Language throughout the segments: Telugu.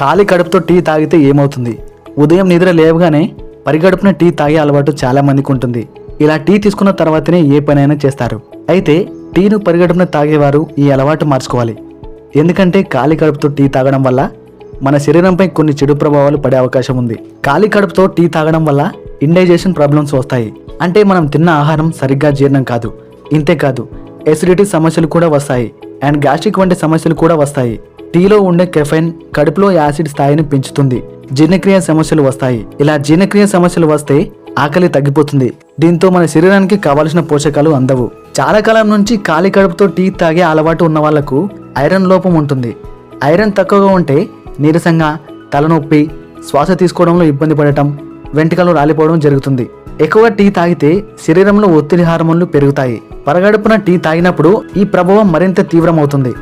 ఖాళీ కడుపుతో టీ తాగితే ఏమవుతుంది? ఉదయం నిద్ర లేవగానే పరిగడుపున టీ తాగే అలవాటు చాలా మందికి ఉంటుంది ఇలా టీ తీసుకున్న తర్వాతనే ఏ పనైనా చేస్తారు. అయితే టీను పరిగడుపున తాగేవారు ఈ అలవాటు మార్చుకోవాలి. ఎందుకంటే ఖాళీ కడుపుతో టీ తాగడం వల్ల మన శరీరంపై కొన్ని చెడు ప్రభావాలు పడే అవకాశం ఉంది. ఖాళీ కడుపుతో టీ తాగడం వల్ల ఇండైజేషన్ ప్రాబ్లమ్స్ వస్తాయి. అంటే మనం తిన్న ఆహారం సరిగ్గా జీర్ణం కాదు. ఇంతేకాదు ఎసిడిటీ సమస్యలు కూడా వస్తాయి. అండ్ గ్యాస్ట్రిక్ వంటి సమస్యలు కూడా వస్తాయి. టీలో ఉండే కెఫైన్ కడుపులో యాసిడ్ స్థాయిని పెంచుతుంది. జీర్ణక్రియ సమస్యలు వస్తాయి. ఇలా జీర్ణక్రియ సమస్యలు వస్తే ఆకలి తగ్గిపోతుంది. దీంతో మన శరీరానికి కావలసిన పోషకాలు అందవు. చాలా కాలం నుంచి ఖాళీ కడుపుతో టీ తాగే అలవాటు ఉన్న వాళ్ళకు ఐరన్ లోపం ఉంటుంది. ఐరన్ తక్కువగా ఉంటే నీరసంగా తలనొప్పి శ్వాస తీసుకోవడంలో ఇబ్బంది పడటం వెంట్రుకలు రాలిపోవడం జరుగుతుంది. ఎక్కువ టీ తాగితే శరీరంలో ఒత్తిడి హార్మోన్లు పెరుగుతాయి. పరగడుపున టీ తాగినప్పుడు ఈ ప్రభావం మరింత తీవ్రమవుతుంది.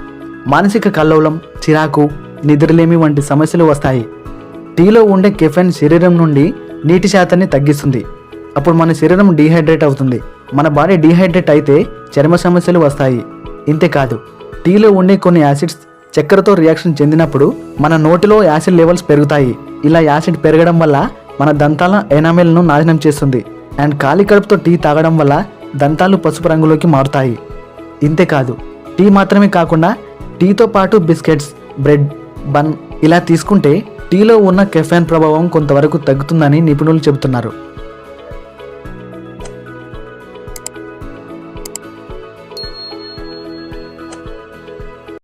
మానసిక కల్లోలం చిరాకు నిద్రలేమి వంటి సమస్యలు వస్తాయి. టీలో ఉండే కెఫెన్ శరీరం నుండి నీటి శాతాన్ని తగ్గిస్తుంది. అప్పుడు మన శరీరం డీహైడ్రేట్ అవుతుంది. మన బాడీ డీహైడ్రేట్ అయితే చర్మ సమస్యలు వస్తాయి. ఇంతేకాదు టీలో ఉండే కొన్ని యాసిడ్స్ చక్కెరతో రియాక్షన్ చెందినప్పుడు మన నోటిలో యాసిడ్ లెవెల్స్ పెరుగుతాయి. ఇలా యాసిడ్ పెరగడం వల్ల మన దంతాల ఎనామెల్ను నాశనం చేస్తుంది. అండ్ ఖాళీ కడుపుతో టీ తాగడం వల్ల దంతాలు పసుపు రంగులోకి మారుతాయి. ఇంతేకాదు టీ మాత్రమే కాకుండా టీతో పాటు బిస్కెట్స్ బ్రెడ్ బన్ ఇలా తీసుకుంటే టీలో ఉన్న కెఫెన్ ప్రభావం కొంతవరకు తగ్గుతుందని నిపుణులు చెబుతున్నారు.